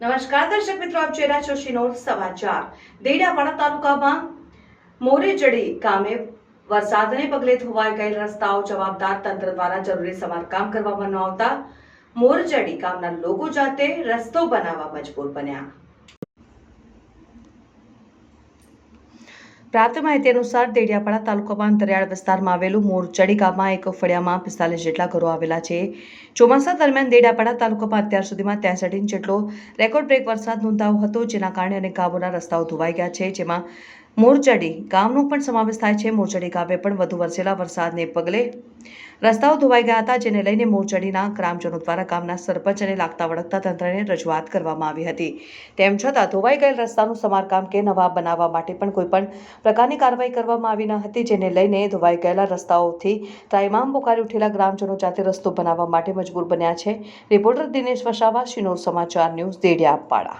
નમસ્કાર, દર્શક મિત્રો, આપ જોઈ રહ્યા છો સમાચાર. દેડાપાડા તાલુકામાં મોરેજડી ગામે વરસાદને પગલે ધોવાઈ ગયેલ રસ્તાઓ જવાબદાર તંત્ર દ્વારા જરૂરી સમારકામ કરવામાં ન આવતા મોરજડી ગામના લોકો જાતે રસ્તો બનાવવા મજબૂર બન્યા. પ્રાપ્ત માહિતી અનુસાર દેડિયાપાડા તાલુકામાં અંતરિયાળ વિસ્તારમાં આવેલું મોરચડી ગામમાં એક ફળિયામાં પિસ્તાલીસ જેટલા ઘરો આવેલા છે. ચોમાસા દરમિયાન દેડિયાપાડા તાલુકામાં અત્યાર સુધીમાં ત્રેસઠ ઇંચ જેટલો રેકોર્ડ બ્રેક વરસાદ નોંધાયો હતો, જેના કારણે અનેક ગામોના રસ્તાઓ ધોવાઈ ગયા છે, જેમાં મોરચડી ગામનો પણ સમાવેશ થાય છે. મોરચડી ગામે પણ વધુ વરસેલા વરસાદને પગલે રસ્તાઓ ધોવાઈ ગયા હતા, જેને લઈને મોરચડીના ગ્રામજનો દ્વારા ગામના સરપંચ અને લાગતા વળગતા તંત્રને રજૂઆત કરવામાં આવી હતી. તેમ છતાં ધોવાઈ ગયેલ રસ્તાનું સમારકામ કે નવા બનાવવા માટે પણ કોઈપણ પ્રકારની કાર્યવાહી કરવામાં આવી ન હતી, જેને લઈને ધોવાઈ ગયેલા રસ્તાઓથી ત્રાઇમામ પોકારી ઉઠેલા ગ્રામજનો જાતે રસ્તો બનાવવા માટે મજબૂર બન્યા છે. રિપોર્ટર દિનેશ વસાવા, શિનોર સમાચાર ન્યૂઝ, દેડિયાપાડા.